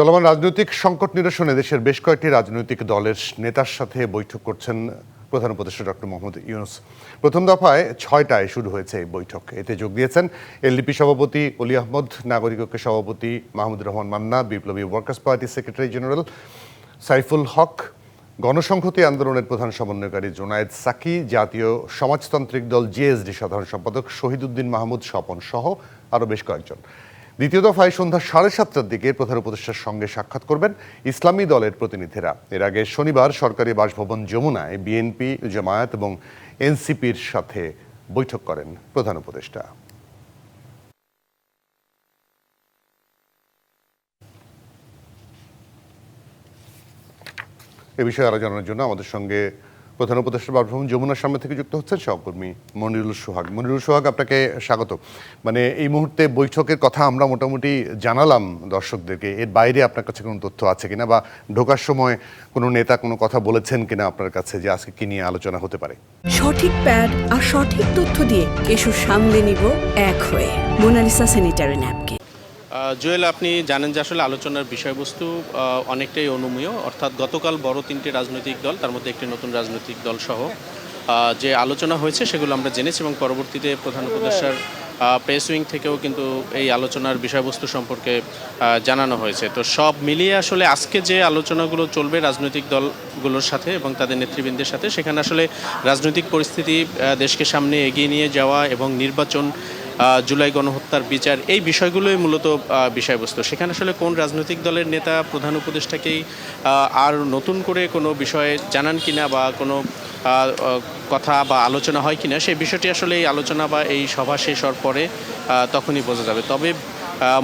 চলমান রাজনৈতিক সংকট নিরসনে দেশের বেশ কয়েকটি রাজনৈতিক দলের নেতার সাথে বৈঠক করছেন প্রধান উপদেষ্টা ডক্টর মোহাম্মদ ইউনুস। প্রথম দফায় ছয়টায় শুরু হয়েছে এই বৈঠক। এতে যোগ দিয়েছেন এলডিপি সভাপতি অলি আহমদ, নাগরিক ঐক্য সভাপতি মাহমুদ রহমান মান্না, বিপ্লবী workers party secretary general Saiful Haq, গণসংহতি আন্দোলনের প্রধান সমন্বয়কারী জোনায়েদ সাকি, জাতীয় সমাজতান্ত্রিক দল জেএসডি সাধারণ সম্পাদক শহীদুদ্দিন মাহমুদ স্বপন সহ আরও বেশ কয়েকজন। দ্বিতীয় দফায় সন্ধ্যা সাড়ে সাতটার দিকে প্রধান উপদেষ্টার সঙ্গে সাক্ষাৎ করবেন ইসলামী দলের প্রতিনিধিরা। এর আগে শনিবার সরকারি বাসভবন যমুনায় বিএনপি, জামায়াত এবং এনসিপির সাথে বৈঠক করেন প্রধান উপদেষ্টা। এ বিষয়ে আলোচনার জন্য আমাদের সঙ্গে প্রধান উপদেষ্টা বাসভবন যমুনার সামনে থেকে যুক্ত হচ্ছেন সহকর্মী মনিরুল সোহাগ। মনিরুল সোহাগ আপনাকে স্বাগত। মানে এই মুহূর্তে বৈঠকের কথা আমরা মোটামুটি জানালাম দর্শকদেরকে। এর বাইরে আপনার কাছে কোনো তথ্য আছে কিনা বা ঢোকার সময় কোনো নেতা কোনো কথা বলেছেন কিনা আপনার কাছে যে আজকে কি নিয়ে আলোচনা হতে পারে? সঠিক প্যাড আর সঠিক তথ্য দিয়ে কেশু সামলে নিব এক হয়ে। Monalisa sanitary napkin ah, Jewel, আপনি জানেন যে আসলে আলোচনার বিষয়বস্তু অনেকটাই অনুমীয়। অর্থাৎ গতকাল বড় তিনটি রাজনৈতিক দল, তার মধ্যে একটি নতুন রাজনৈতিক দল সহ যে আলোচনা হয়েছে সেগুলো আমরা জেনেছি এবং পরবর্তীতে প্রধান উপদেষ্টার প্রেস উইং থেকেও কিন্তু এই আলোচনার বিষয়বস্তু সম্পর্কে জানানো হয়েছে। তো সব মিলিয়ে আসলে আজকে যে আলোচনাগুলো চলবে রাজনৈতিক দলগুলোর সাথে এবং তাদের নেতৃবৃন্দের সাথে, সেখানে আসলে রাজনৈতিক পরিস্থিতি দেশকে সামনে এগিয়ে নিয়ে যাওয়া এবং নির্বাচন জুলাই গণহত্যার বিচার, এই বিষয়গুলোই মূলত বিষয়বস্তু। সেখানে আসলে কোন রাজনৈতিক দলের নেতা, প্রধান উপদেষ্টাকেই আর নতুন করে কোনো বিষয়ে জানান কিনা বা কোনো কথা বা আলোচনা হয় কিনা সেই বিষয়টি আসলে এই আলোচনা বা এই সভা শেষ হওয়ার পরে তখনই বোঝা যাবে। তবে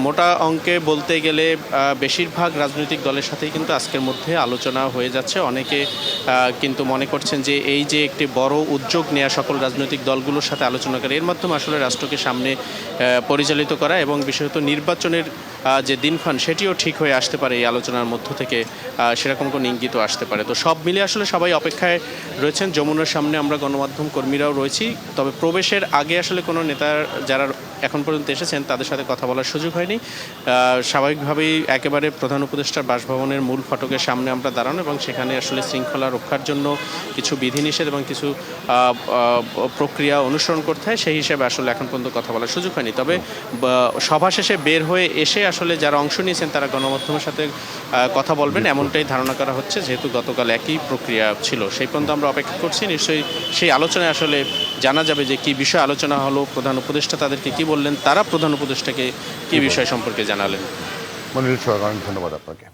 মোটা অঙ্কে বলতে গেলে বেশিরভাগ রাজনৈতিক দলের সাথেই কিন্তু আজকের মধ্যে আলোচনা হয়ে যাচ্ছে। অনেকে কিন্তু মনে করছেন যে এই যে একটি বড় উদ্যোগ নেওয়া সকল রাজনৈতিক দলগুলোর সাথে আলোচনা করে, এর মাধ্যমে আসলে রাষ্ট্রকে সামনে পরিচালিত করা এবং বিশেষত নির্বাচনের যে দিনক্ষণ সেটিও ঠিক হয়ে আসতে পারে এই আলোচনার মধ্য থেকে সেরকম কোনো ইঙ্গিতও আসতে পারে। তো সব মিলে আসলে সবাই অপেক্ষায় রয়েছেন। যমুনার সামনে আমরা গণমাধ্যম কর্মীরাও রয়েছি। তবে প্রবেশের আগে আসলে কোনো নেতার, যারা এখন পর্যন্ত এসেছেন তাদের সাথে কথা বলার সুযোগ হয়নি। স্বাভাবিকভাবেই একেবারে প্রধান উপদেষ্টার বাসভবনের মূল ফটকের সামনে আমরা দাঁড়ানো এবং সেখানে আসলে শৃঙ্খলা রক্ষার জন্য কিছু বিধিনিষেধ এবং কিছু প্রক্রিয়া অনুসরণ করতে হয় সেই হিসেবে আসলে এখন পর্যন্ত কথা বলার সুযোগ হয়নি। তবে সভা শেষে বের হয়ে এসে আসলে যারা অংশ নিয়েছেন তারা গণমাধ্যমের সাথে কথা বলবেন এমনটাই ধারণা করা হচ্ছে যেহেতু গতকাল একই প্রক্রিয়া ছিল। সেই পর্যন্ত আমরা অপেক্ষা করছি নিশ্চয়ই সেই আলোচনায় আসলে জানা যাবে যে কি বিষয় আলোচনা হলো প্রধান উপদেষ্টা তাদেরকে কি বললেন তারা প্রধান উপদেষ্টাকে কি বিষয় সম্পর্কে জানালেন? মনিরুল সরকার ধন্যবাদ আপনাকে।